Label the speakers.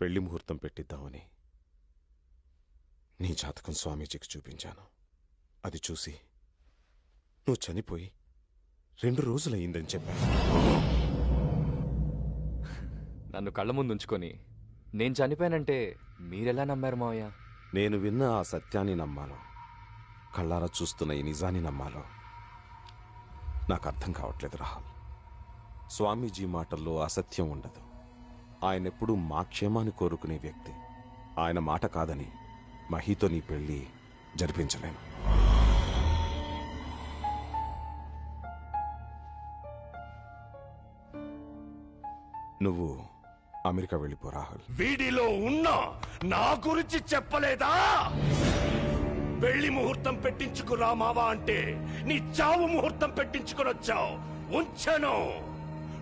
Speaker 1: పెళ్ళి ముహూర్తం పెట్టిద్దామని. నీ జాతకం స్వామీజీకి చూపించాను. అది చూసి నువ్వు చనిపోయి రెండు రోజులయ్యిందని చెప్పాను.
Speaker 2: నన్ను కళ్ళ ముందు ఉంచుకొని నేను చనిపోయానంటే మీరెలా నమ్మారు మావయ్య?
Speaker 1: నేను విన్న ఆ సత్యాన్ని నమ్మాలో కళ్ళారా చూస్తున్న ఈ నిజాన్ని నమ్మాలో నాకు అర్థం కావట్లేదు రాహుల్. స్వామీజీ మాటల్లో అసత్యం ఉండదు. ఆయనెప్పుడు మా క్షేమాన్ని కోరుకునే వ్యక్తి. ఆయన మాట కాదని మహీతో నీ పెళ్ళి జరిపించలేను. నువ్వు అమెరికా వెళ్ళిపో రాహుల్.
Speaker 3: వీడిలో ఉన్నా నా గురించి చెప్పలేదా? పెళ్ళి ముహూర్తం పెట్టించుకురా మావా అంటే నీ చావు ముహూర్తం పెట్టించుకుని వచ్చావు ఉంచను.